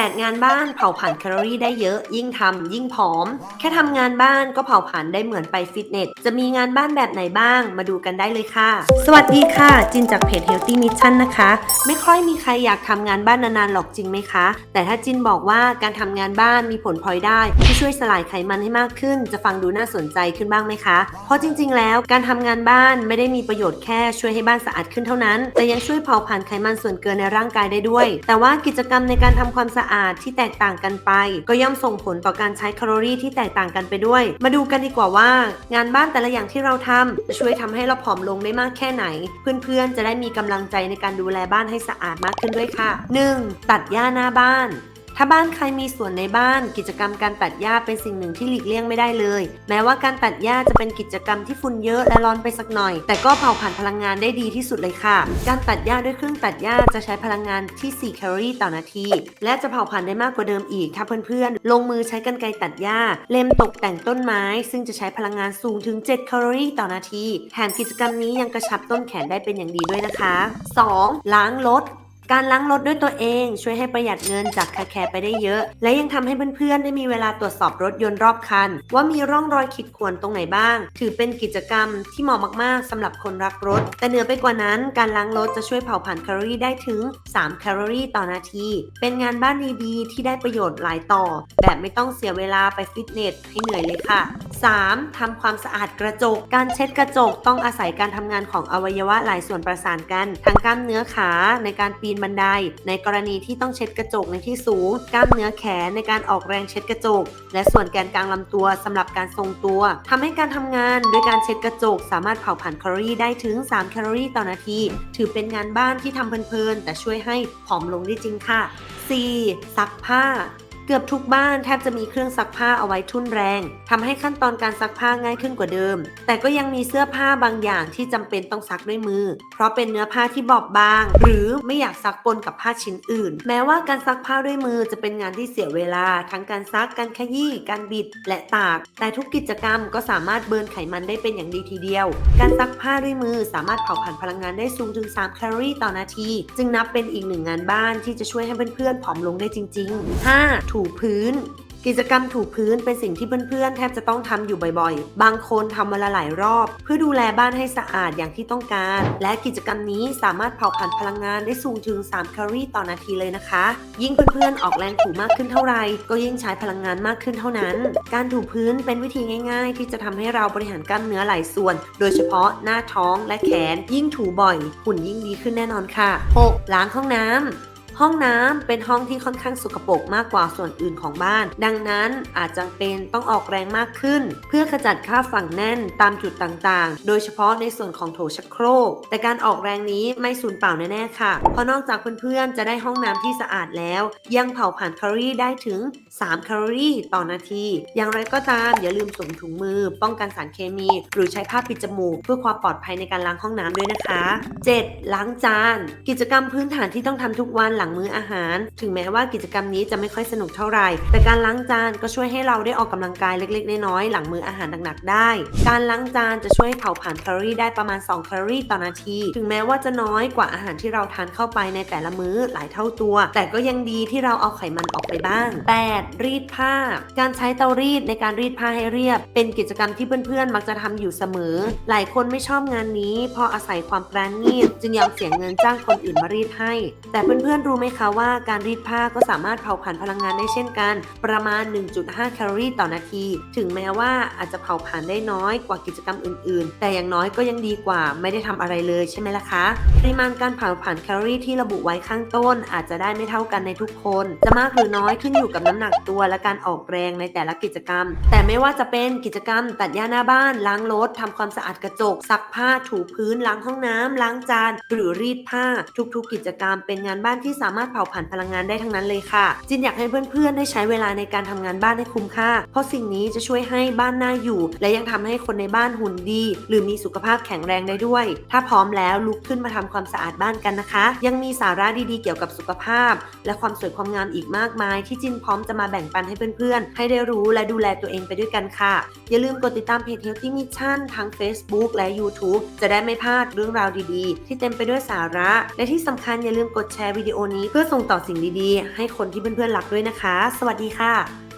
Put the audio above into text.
8 งานบ้านเผาผลาญแคลอรี่ได้เยอะ ยิ่งทำยิ่งผอม แค่ทำงานบ้านก็เผาผลาญได้เหมือนไปฟิตเนส จะมีงานบ้านแบบไหนบ้าง มาดูกันได้เลยค่ะ สวัสดีค่ะ จินจากเพจ Healthy Mission นะคะ ไม่ค่อยมีใครอยากทำงานบ้านนานๆหรอกจริงไหมคะ แต่ถ้าจินบอกว่าการทำงานบ้านมีผลพลอยได้ที่ช่วยสลายไขมันให้มากขึ้น จะฟังดูน่าสนใจขึ้นบ้างไหมคะ เพราะจริง ๆ แล้วการทำงานบ้านไม่ได้มีประโยชน์แค่ช่วยให้บ้านสะอาดขึ้นเท่านั้น แต่ยังช่วยเผาผลาญไขมันส่วนเกินในร่างกายได้ด้วย แต่ว่ากิจกรรมในการทำความสะอาดที่แตกต่างกันไป ก็ย่อมส่งผลต่อการใช้แคลอรี่ที่แตกต่างกันไปด้วย มาดูกันดีกว่าว่า งานบ้านแต่ละอย่างที่เราทำจะช่วยทำให้เราผอมลงได้มากแค่ไหน เพื่อนๆจะได้มีกำลังใจในการดูแลบ้านให้สะอาดมากขึ้นด้วยค่ะ 1. ตัดหญ้าหน้าบ้าน ถ้าบ้านใครมีสวนในบ้านกิจกรรมการตัดหญ้าเป็นสิ่งหนึ่งที่หลีกเลี่ยงไม่ได้เลย แม้ว่าการตัดหญ้าจะเป็นกิจกรรมที่ฝุ่นเยอะและร้อนไปสักหน่อย แต่ก็เผาผลาญพลังงานได้ดีที่สุดเลยค่ะ การตัดหญ้าด้วยเครื่องตัดหญ้าจะใช้พลังงานที่ 4 แคลอรี่ต่อนาที และจะเผาผลาญได้มากกว่าเดิมอีกถ้าเพื่อนๆ ลงมือใช้กรรไกรตัดหญ้า เล็มตกแต่งต้นไม้ ซึ่งจะใช้พลังงานสูงถึง 7 แคลอรี่ต่อนาที แถมกิจกรรมนี้ยังกระชับต้นแขนได้เป็นอย่างดีด้วยนะคะ 2. ล้างรถ การล้างรถด้วยตัวเองช่วยให้ประหยัดเงินจากคาแคร์ไปได้เยอะ และยังทำให้เพื่อนๆได้มีเวลาตรวจสอบรถยนต์รอบคัน ว่ามีร่องรอยขีดข่วนตรงไหนบ้าง ถือเป็นกิจกรรมที่เหมาะมากๆสำหรับคนรักรถ แต่เหนือไปกว่านั้น การล้างรถจะช่วยเผาผลาญแคลอรี่ได้ถึง 3 แคลอรี่ต่อนาที เป็นงานบ้านดีๆที่ได้ประโยชน์หลายต่อ แบบไม่ต้องเสียเวลาไปฟิตเนสให้เหนื่อยเลยค่ะ 3. ทำความสะอาดกระจก การเช็ดกระจกต้องอาศัยการทำงานของอวัยวะหลายส่วนประสานกัน ทั้งกล้ามเนื้อขาในการปีนบันได ในกรณีที่ต้องเช็ดกระจกในที่สูง กล้ามเนื้อแขนในการออกแรงเช็ดกระจก และส่วนแกนกลางลำตัวสำหรับการทรงตัวทำให้การทำงานด้วยการเช็ดกระจก สามารถเผาผลาญแคลอรี่ได้ถึง 3 แคลอรี่ต่อนาที ถือเป็นงานบ้านที่ทำเพลินๆแต่ช่วยให้ผอมลงได้จริงค่ะ 4. ซักผ้า เกือบทุกบ้านแทบจะมีเครื่องซักผ้าเอาไว้ทุ่นแรงทำให้ขั้นตอนการซักผ้าง่ายขึ้นกว่าเดิม แต่ก็ยังมีเสื้อผ้าบางอย่างที่จำเป็นต้องซักด้วยมือ เพราะเป็นเนื้อผ้าที่บอบบาง หรือไม่อยากซักปนกับผ้าชิ้นอื่น แม้ว่าการซักผ้าด้วยมือจะเป็นงานที่เสียเวลา ทั้งการซักการขยี้การบิดและตาก แต่ทุกกิจกรรมก็สามารถเบิร์นไขมันได้เป็นอย่างดีทีเดียว การซักผ้าด้วยมือสามารถเผาผลาญพลังงานได้สูงถึง3แคลอรี่ต่อนาที จึงนับเป็นอีกหนึ่งงานบ้านที่จะช่วยให้เพื่อนๆผอมลงได้จริง ๆ 5. ถูพื้นกิจกรรมถูพื้นเป็นสิ่งที่เพื่อนๆ แทบจะต้องทำอยู่บ่อยๆ บางคนทำวันละหลายรอบ เพื่อดูแลบ้านให้สะอาดอย่างที่ต้องการ และกิจกรรมนี้สามารถเผาผลาญพลังงานได้สูงถึง 3 แคลอรี่ต่อนาทีเลยนะคะ ยิ่งเพื่อนๆ ออกแรงถูมากขึ้นเท่าไหร่ก็ยิ่งใช้พลังงานมากขึ้นเท่านั้น การถูพื้นเป็นวิธีง่าย ๆ ที่จะทำให้เราบริหารกล้ามเนื้อหลายส่วน โดยเฉพาะหน้าท้องและแขนยิ่งถูบ่อยหุ่นยิ่งดีขึ้นแน่นอนค่ะ 6. ล้างห้องน้ำ ห้องน้ำเป็นห้องที่ค่อนข้างสกปรกมากกว่าส่วนอื่นของบ้าน ดังนั้นอาจจำเป็นต้องออกแรงมากขึ้น เพื่อขจัดค่าบฝังแน่นตามจุดต่างๆ โดยเฉพาะในส่วนของโถชักโครก แต่การออกแรงนี้ไม่สูญเปล่าแน่ๆค่ะ เพราะนอกจากเพื่อนๆจะได้ห้องน้ำที่สะอาดแล้ว ยังเผาผลาญแคลอรี่ได้ถึง 3 แคลอรี่ต่อนาที อย่างไรก็ตามอย่าลืมสวมถุงมือ ป้องกันสารเคมี หรือใช้ผ้าปิดจมูก เพื่อความปลอดภัยในการล้างห้องน้ำด้วยนะคะ 7. ล้างจาน กิจกรรมพื้นฐานที่ต้องทำทุกวันหลังลังมื้ออาหาร ถึงแม้ว่ากิจกรรมนี้จะไม่ค่อยสนุกเท่าไหร่ แต่การล้างจานก็ช่วยให้เราได้ออกกำลังกายเล็กๆ น้อยๆหลังมื้ออาหารหนักๆได้ การล้างจานจะช่วยให้เผาผลาญแคลอรี่ได้ประมาณ2แคลอรี่ต่อนาที ถึงแม้ว่าจะน้อยกว่าอาหารที่เราทานเข้าไปในแต่ละมื้อหลายเท่าตัว แต่ก็ยังดีที่เราเอาไขมันออกไปบ้าง 8. รีดผ้า การใช้เตารีดในการรีดผ้าให้เรียบ เป็นกิจกรรมที่เพื่อนๆมักจะทำอยู่เสมอ หลายคนไม่ชอบงานนี้พราะอาศัยความปราณีตจึงยอมเสียเงินจ้างคนอื่นมารีดให้ แต่เพื่อนๆรูู้้ไหมคะว่าการรีดผ้าก็สามารถเผาผลาญพลังงานได้เช่นกัน ประมาณ 1.5 แคลอรี่ต่อนาที ถึงแม้ว่าอาจจะเผาผลาญได้น้อยกว่ากิจกรรมอื่น ๆ แต่อย่างน้อยก็ยังดีกว่าไม่ได้ทำอะไรเลยใช่ไหมล่ะคะปริมาณการเผาผลาญแคลอรี่ที่ระบุไว้ข้างต้น อาจจะได้ไม่เท่ากันในทุกคน จะมากหรือน้อยขึ้นอยู่กับน้ำหนักตัวและการออกแรงในแต่ละกิจกรรม แต่ไม่ว่าจะเป็นกิจกรรม ตัดหญ้าหน้าบ้านล้างรถทำความสะอาดกระจก ซักผ้าถูพื้นล้างห้องน้ำล้างจาน หรือรีดผ้าทุก ๆ กิจกรรมเป็นงานบ้านที่สามารถเผาผลาญพลังงานได้ทั้งนั้นเลยค่ะ จินอยากให้เพื่อนๆ ได้ใช้เวลาในการทำงานบ้านให้คุ้มค่า เพราะสิ่งนี้จะช่วยให้บ้านน่าอยู่ และยังทำให้คนในบ้านหุ่นดี หรือมีสุขภาพแข็งแรงได้ด้วย ถ้าพร้อมแล้วลุกขึ้นมาทำความสะอาดบ้านกันนะคะ ยังมีสาระดีๆเกี่ยวกับสุขภาพ และความสวยความงามอีกมากมาย ที่จินพร้อมจะมาแบ่งปันให้เพื่อนๆ ให้ได้รู้และดูแลตัวเองไปด้วยกันค่ะ อย่าลืมกดติดตามเพจ Healthy Mission ทั้ง Facebook และ YouTube จะได้ไม่พลาดเรื่องราวดีๆ ที่เต็มไปด้วยสาระ และที่สำคัญอย่าลืมกดแชร์วิดีโอนี้เพื่อส่งต่อสิ่งดีๆ ให้คนที่เพื่อนๆรักด้วยนะคะ สวัสดีค่ะ